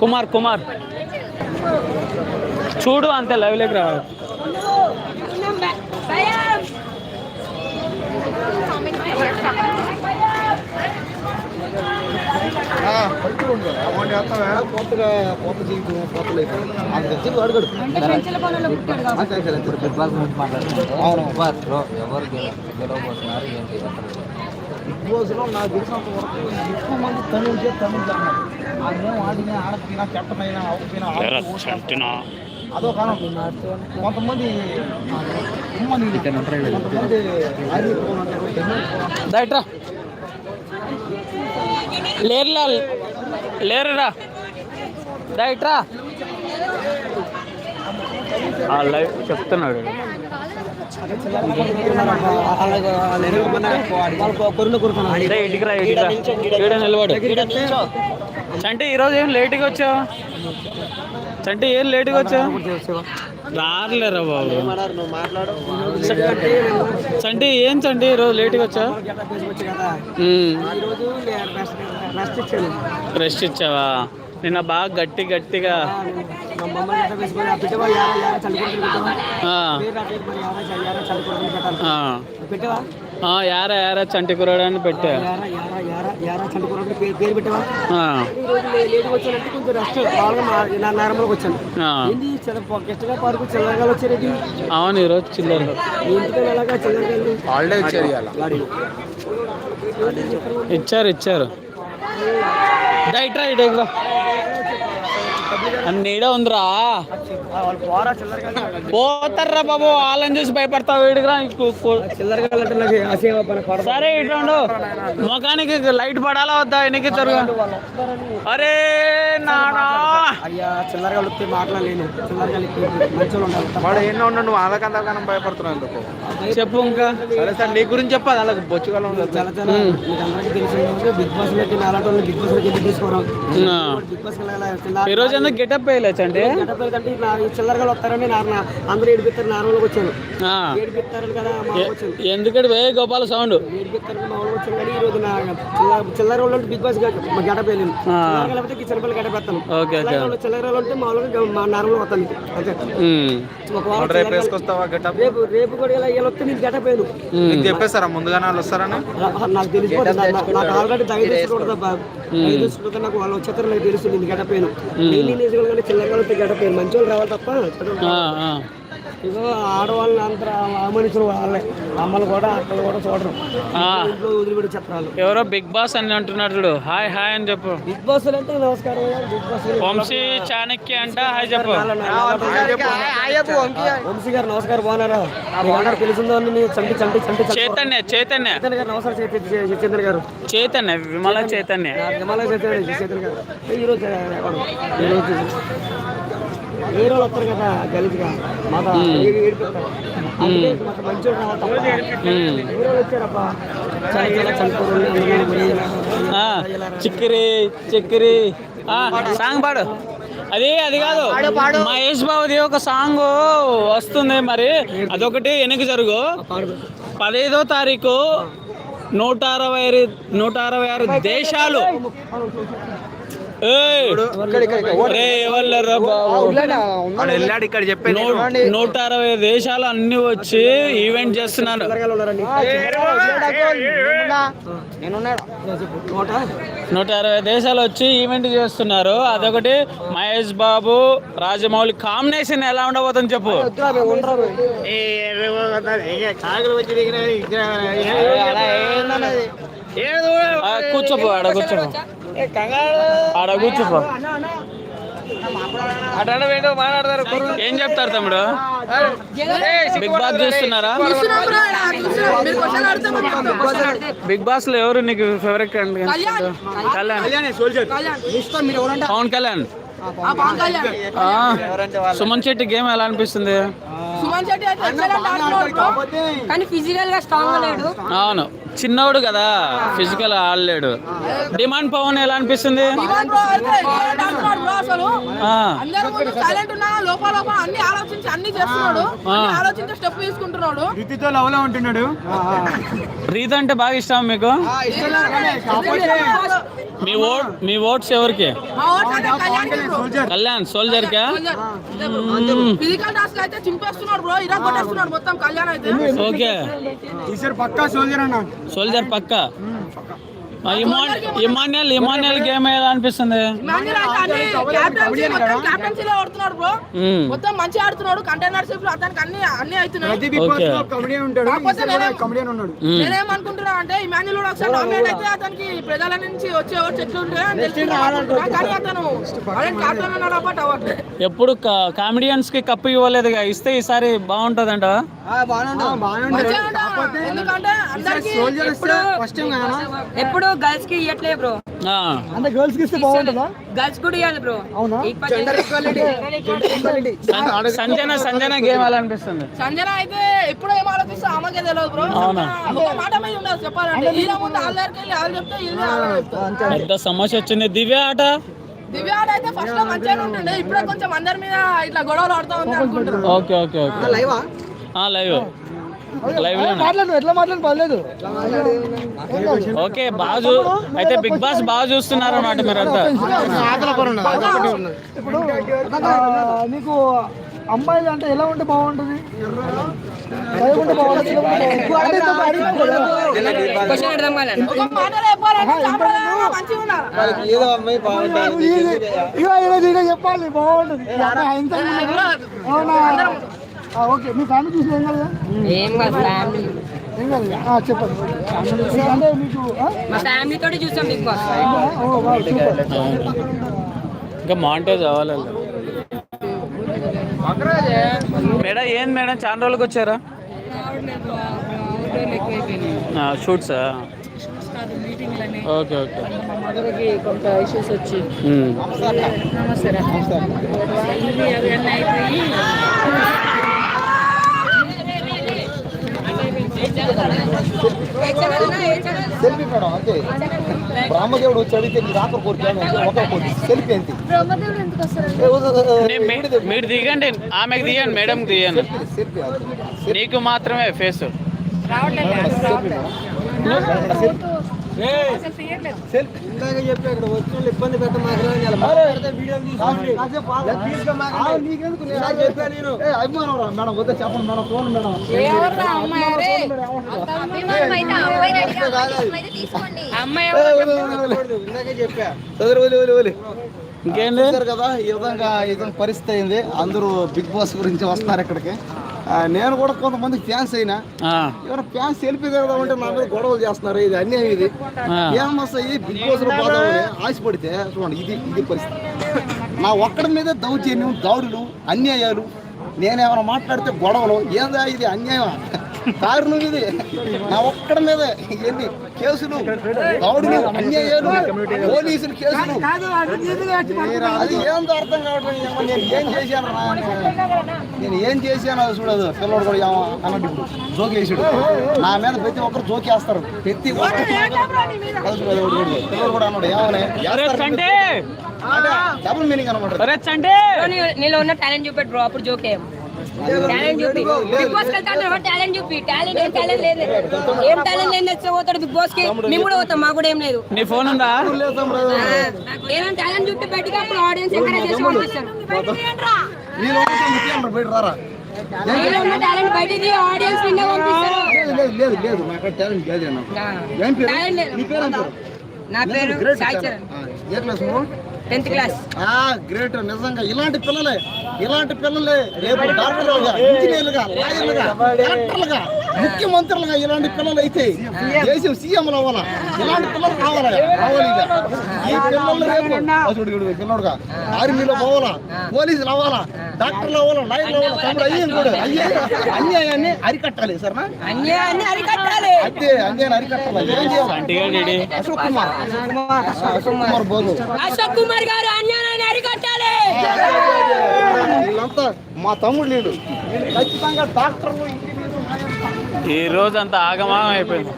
కుమార్ కుమార్. చూడు అంతే లైవ్లోకి రావాలి కొత్తగా కొత్త జీవితం బాస్లో నాకు తెలిసినంత వరకు ఎక్కువ మంది తమిళ్ చేసి తమిళ్ చేస్తున్నారు ఆయన ఆడిన ఆడకపోయినా చెట్టమైనా అవకపోయినా అదో కారణం. కొంతమంది కొంతమంది. దయట్రా. లేరులా లేరురా. దయట్రా. లైవ్ చెప్తున్నాడు నిలబడు చంటి ఈరోజు ఏం లేట్గా వచ్చావు? చంటి ఏం లేట్గా వచ్చావు? రారులేరా బాబు. చంటి ఏం చంటి ఈరోజు లేట్గా వచ్చావు? రెస్ట్ ఇచ్చావా? నిన్న బాగా గట్టి గట్టిగా యారా యారా చంటి కురడాన్ని పెట్టా. అవును ఈరోజు చిల్లర. హాలిడే ఇచ్చారు ఇవాళ. ఇచ్చారు. ఇచ్చారు డైట్రా ఇటెగ్రా నీడ ఉందిరా. పోతారా బాబు వాళ్ళని చూసి భయపడతావు వీడికిరా సరే ఇటు. ముఖానికి లైట్ పడాలా వద్దా? ఎనికి అరే నానా. అయ్యా చిల్లరగా వస్తే మాట్లాడలేను వాడు ఎన్నో ఎందుకు? చెప్పు ఇంకా. సరే సార్ నీ గురించి చెప్పాలి అలాగ బొచ్చుగలం చాలా చాలా మీకు అందరికీ తెలిసిన big boss big boss. Big వెళ్ళాలి? ఈ రోజు ఎందుకు గెటప్ వేయలేచండి అంటే నా ఈ చిల్లరగా వస్తారని నా నా- అందరూ ఏడిపిస్తారు నార్మల్గా వచ్చాను ఆ. ఏడిపిస్తారని కదా ఎందుకంటే వే గోపాల సౌండ్? ఏడిపిస్తారని మా ఊళ్ళో వచ్చాను కానీ ఈ రోజు నా చిల్లర వాళ్ళు బిగ్ బాస్ ఆ. చిల్లర లేకపోతే కిచెన్ పిల్లలు ఓకే ఓకే. చిల్లర వాళ్ళు- అంటే మామూలుగా మా నార్మల్గా వస్తాను. అంతే. ఉమ్. ఒక వారం రేపు గెటప్ కూడా ఇలా ఇలా వస్తే నీకు గడప వేయను. చెప్పేస్తారా ముందుగానే వాళ్ళు వస్తారని? నాకు తెలిసిపోతుంది. నాకు ఆల్రెడీ దయచేసుకుంటుందా దయచేసుకుంటుందా నాకు వాళ్ళు వచ్చేస్తారు నాకు తెలుస్తుంది ఇది గడపేను నేను వేసుకోవాలి చిల్లరగా వస్తే గడపేను మంచి వాళ్ళు రావాలి తప్ప ఇగో ఆడవాళ్ళని అంత మనుషులు వాళ్ళే. అమ్మలు కూడా అక్కలు కూడా చూడరు. ఆ. ఇంట్లో వదిలిపెట్టి చెప్పాలి ఎవరో బిగ్ బాస్ అని అంటున్నాడు చూడు. హాయ్ హాయ్ అని చెప్పు. బిగ్ బాస్ అంటే నమస్కారం. బిగ్ బాస్ వంశీ చాణక్య అంట హాయ్ చెప్పు. వంశీ గారు నమస్కారం బాగున్నారా? అందరూ తెలిసిందో అని నేను చంటి చంటి చంటి చైతన్య చైతన్య. గారు నమస్కారం చైతన్య గారు. చైతన్య విమల చైతన్య. విమలా చైతన్య చైతన్య గారు. ఈరోజు? ఈరోజు వేరే వాళ్ళు వస్తారు కదా గలీజ్గా మంచి వచ్చారబ్బా. చిక్కిరి చిక్కిరి. ఆ, సాంగ్ పాడు. అది అది కాదు. మహేష్ బాబుది ఒక సాంగ్ వస్తుంది మరి. అదొకటి వెనక్కి జరుగు. పదహైదో తారీఖు నూట అరవై నూట అరవై ఆరు దేశాలు. నూట అరవై దేశాలు అన్ని వచ్చి ఈవెంట్ చేస్తున్నారు ఉన్నారండి నోట? అరవై దేశాలు వచ్చి ఈవెంట్ చేస్తున్నారు. అదొకటి మహేష్ బాబు రాజమౌళి కాంబినేషన్ ఎలా ఉండబోతుంది చెప్పు. ఆ, కూర్చోపో ఆడ కూర్చోపో ఆడ కూర్చోపో ఏం చెప్తారు తమ్ముడు? బిగ్ బాస్ చూస్తున్నారా? బిగ్ బాస్లో ఎవరు నీకు ఫేవరెట్ కళ్యాణ్. పవన్ కళ్యాణ్. ఆ, సుమన్ శెట్టి గేమ్ ఎలా అనిపిస్తుంది? సుమన్ శెట్టి. కానీ ఫిజికల్గా స్ట్రాంగ్ లేడు. అవును. చిన్నోడు కదా ఫిజికల్ ఆడలేడు. డిమాండ్ పవన్ ఎలా అనిపిస్తుంది? రీత్ అంటే బాగా ఇష్టం మీకు మీ ఓట్ మీ ఓట్స్ ఎవరికి. కళ్యాణ్ సోల్జర్ కా? ఫిజికల్ టాస్క్ అయితే చింపేస్తున్నాడు బ్రో ఇరా కొట్టేస్తున్నాడు మొత్తం కళ్యాణ్ అయితే. ఓకే. పక్కా సోల్జర్ అన్న. సోల్జర్ పక్క? ఇమాన్యుల్ ఇమాన్యుల్ గేమ్ ఎలా అనిపిస్తుంది? ఆడుతున్నాడు బ్రో. మొత్తం మంచిగా ఆడుతున్నాడు. కంటైనర్షిప్లో అతనికి అన్ని అన్ని మ్మ్. నేనేమనుకుంటున్నా అంటే ఇమాన్యుల్ కూడా ఒకసారి నామినేట్ అయితే అతనికి ప్రజల నుంచి వచ్చే ఓట్స్ ఎట్లా ఉంటాయో. కానీ అతను అదే క్యాప్టెన్ అన్నాడు బట్ అవ్వట్లేదు ఎప్పుడు కామెడియన్స్కి కప్పు ఇవ్వలేదుగా ఇస్తే ఈసారి బాగుంటదంట. ఉంటాడు. ఎందుకంటే ఎప్పుడు గర్ల్స్కి ఇవ్వట్లే బ్రో అంటే గర్ల్స్కి ఇస్తే బాగుంటుందా? గర్ల్స్ కూడా ఇవ్వాలి బ్రో అవునా? సంజన సంజన గేమ్ ఎలా అనిపిస్తుంది సంజన అయితే ఎప్పుడు ఏం ఆలోచిస్తే ఆమెకే తెలియదు బ్రో అవునా? ఒక మాట మీద ఉండదు చెప్పాలంటే. ఈయన ముందు వాళ్ళ దగ్గరికి వెళ్ళి వాళ్ళు చెప్తే వీళ్ళు. పెద్ద సమస్య వచ్చింది. దివ్య ఆట? దివ్య ఆడ అయితే ఫస్ట్లో మంచిగానే ఉంటుండే. ఇప్పుడే కొంచెం అందరి మీద ఇట్లా గొడవలు ఆడుతా ఉంది అనుకుంటారు okay okay okay. Live live లో మాట్లాడు ఎట్లా మాట్లాడు? పర్లేదు. ఓకే బాగా అయితే బిగ్ బాస్ బాగా చూస్తున్నారు అన్నమాట మీరంతా. ఇప్పుడు నీకు అమ్మాయిలు అంటే ఎలా ఉంటే బాగుంటుంది? చెప్పాలి బాగుంటుంది. ఓకే. మీ ఫ్యామిలీ చూసి ఏం కదా ఏం కాదు ఫ్యామిలీ ఏం కాదు ఆ, చెప్పండి. అంటే మీకు ఆ? మా ఫ్యామిలీ తోటి బిగ్ బాస్. ఇంకా మాంటేజ్ అవ్వాలి మేడం ఏంది మేడం? చాలా రోజులకు వచ్చారా? షూట్సా? Okay okay. కొంత ఇష్యూస్ వచ్చి ఉమ్. సెల్ఫీ మేడం అంతే. బ్రహ్మదేవుడు వచ్చి అడిగితే నీ రాక కోరిక ఒక కోరిక సెల్ఫీ అంతే. ఏ, ఓ, ఓ, ఓ, నే- మీ- మీరు దిగండి ఆమెకు దిగండి మేడం దిగండి. నీకు మాత్రమే ఫేస్ సెల్ఫీ. ఇందాక చెప్పా ఇక్కడ వచ్చిన ఇబ్బంది పెట్టమాకరా నేను మేడం చెప్పండి మేడం ఫోన్ మేడం ఇందాకే చెప్పా వదిలే వదిలే కదా ఈ విధంగా ఈ విధంగా పరిస్థితి అయింది. అందరూ బిగ్ బాస్ గురించి వస్తారు ఇక్కడికి. నేను కూడా కొంతమంది ఫ్యాన్స్ అయినా ఆ, ఎవరైనా ఫ్యాన్స్ సెల్ఫీ అంటే నా మీద గొడవలు చేస్తున్నారు. ఇది అన్యాయం ఇది. ఏమొస్తాయి బిగ్ బాస్లో పోదామని ఆశపడితే చూడండి ఇది ఇది పరిస్థితి. నా ఒక్కడి మీద దౌర్జన్యం దాడులు అన్యాయాలు నేనేమైనా మాట్లాడితే గొడవలు ఏందా ఇది అన్యాయం కారణం ఇది నా ఒక్కడి మీద ఎన్ని కేసులు. దాడులు అన్యాయాలు పోలీసులు కేసులు. అది ఏందో అర్థం కావట్లేదు నేను ఏం చేశాను. నేను ఏం చేశాను అది చూడదు. పిల్లడు కూడా ఏమో అన్నట్టు ఇప్పుడు జోకేసాడు. నా మీద ప్రతి ఒక్కరు జోకేస్తారు. ప్రతి ఒక్కరు. పిల్లడు కూడా అన్నాడు ఏమని డబుల్ మీనింగ్ అనమాట అరే చంటే నీ- నీలో ఉన్న టాలెంట్ చూపెట్టు బ్రో అప్పుడు జోకేయం టాలెంట్ చూపి. బిగ్ బాస్ వెళ్తాను టాలెంట్ చూపి? టాలెంట్ ఏం టాలెంట్ లేదు. ఏం టాలెంట్ లేదు తెచ్చే పోతాడు బిగ్ బాస్కి. మేము కూడా పోతాం మాకు కూడా ఏం లేదు. నీ ఫోన్ ఉందా? ఏమైనా టాలెంట్ చూపి బయటకి అప్పుడు ఆడియన్స్ ఎంకరేజ్ చేసి ఉన్న టాలెంట్ బయటికి ఆడియన్స్ నిన్నే పంపిస్తారు. లేదు లేదు నాకు టాలెంట్ నీ పేరు సాయి చరణ్. ఏ క్లాస్ టెన్త్ క్లాస్. ఆ గ్రేట్ నిజంగా. ఇలాంటి పిల్లలే ఇలాంటి పిల్లలే రేపు డాక్టర్లుగా ఇంజనీర్లుగా లాయర్లుగా కలెక్టర్లుగా ముఖ్యమంత్రులుగా ఇలాంటి పిల్లలు అయితే దేశం సీఎంలు అవ్వాలా? ఇలాంటి పిల్లలు రావాలి? ఇక. ఈ పిల్లలు రేపు పిల్లడుగా. ఆర్మీలో పోవాలా? పోలీసులు అవ్వాలా? డాక్టర్లు అవ్వాలా? లాయర్లు అవ్వాలా? తమ్ముడు అయ్యేం కూడా అయ్యే అన్యాయాన్ని అరికట్టాలి సరేనా? అన్యాయాన్ని అరికట్టాలి. అదే అన్యాయాన్ని అరికట్టాలి. ఏం చేయాలి? అశోక్ కుమార్. అశోక్ కుమార్. బోధు అశోక్ కుమార్ గారు అన్యాయాన్ని అరికట్టాలి. వీళ్ళంతా మా తమ్ముడు లేడు ఖచ్చితంగా డాక్టర్లు ఈ రోజు అంత ఆగమాగం అయిపోయింది.